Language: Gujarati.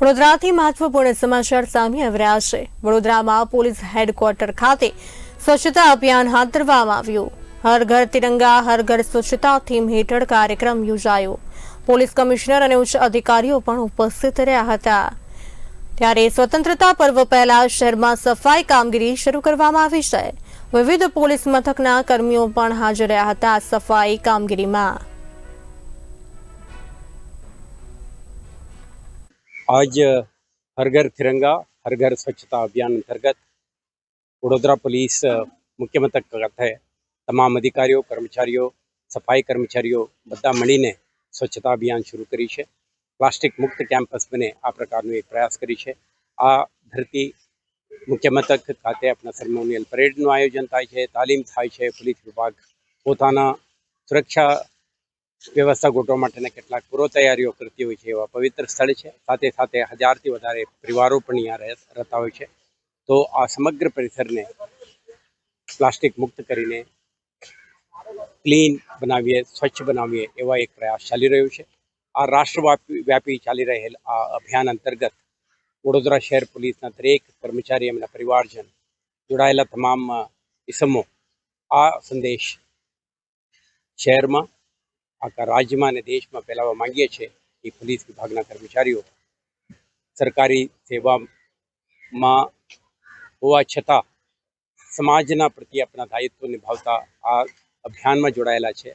વડોદરાથી મહત્વપૂર્ણ સમાચાર સામે આવી રહ્યા છે. વડોદરામાં પોલીસ હેડક્વાર્ટર ખાતે સ્વચ્છતા અભિયાન હાથ ધરવામાં આવ્યું. હર ઘર તિરંગા, હર ઘર સ્વચ્છતા થીમ હેઠળ કાર્યક્રમ યોજાયો. પોલીસ કમિશનર અને ઉચ્ચ અધિકારીઓ પણ ઉપસ્થિત રહ્યા હતા. ત્યારે સ્વતંત્રતા પર્વ પહેલા શહેરમાં સફાઈ કામગીરી શરૂ કરવામાં આવી છે. વિવિધ પોલીસ મથકના કર્મીઓ પણ હાજર રહ્યા હતા સફાઈ કામગીરીમાં. आज हर घर तिरंगा हर घर स्वच्छता અભિયાન અંતર્ગત વડોદરા પોલીસ મુખ્ય મથક ખાતે તમામ અધિકારીઓ કર્મચારીઓ સફાઈ કર્મચારીઓ બધા મળીને સ્વચ્છતા અભિયાન શરૂ કરી છે પ્લાસ્ટિક મુક્ત કેમ્પસ બને આ પ્રકારનો એક પ્રયાસ કરી છે આ ધરતી મુખ્ય મથક ખાતે આપણા સેરેમોનિયલ પરેડનું આયોજન થાય છે તાલીમ થાય છે પોલીસ વિભાગ પોતાના સુરક્ષા વ્યવસ્થા ગોઠવવા માટેના કેટલાક પૂર્વ તૈયારીઓ કરતી હોય છે, એવા પવિત્ર સ્થળ છે. સાથે સાથે હજારથી વધારે પરિવારો પણ અહીંયા રહેતા હોય છે. તો આ સમગ્ર પરિસરને પ્લાસ્ટિક મુક્ત કરીને ક્લીન બનાવીએ, સ્વચ્છ બનાવીએ એવા એક પ્રયાસ ચાલી રહ્યો છે. આ રાષ્ટ્રવ્યાપી, વ્યાપી ચાલી રહેલ આ અભિયાન અંતર્ગત વડોદરા શહેર પોલીસના દરેક કર્મચારી એમના પરિવારજન, જોડાયેલા તમામ ઇસમો આ સંદેશ શહેરમાં આખા રાજ્યમાં અને દેશમાં ફેલાવવા માંગીએ છીએ એ પોલીસ વિભાગના કર્મચારીઓ સરકારી સેવામાં હોવા છતાં સમાજના પ્રત્યે આપણા દાયિત્વ નિભાવતા આ અભિયાનમાં જોડાયેલા છે.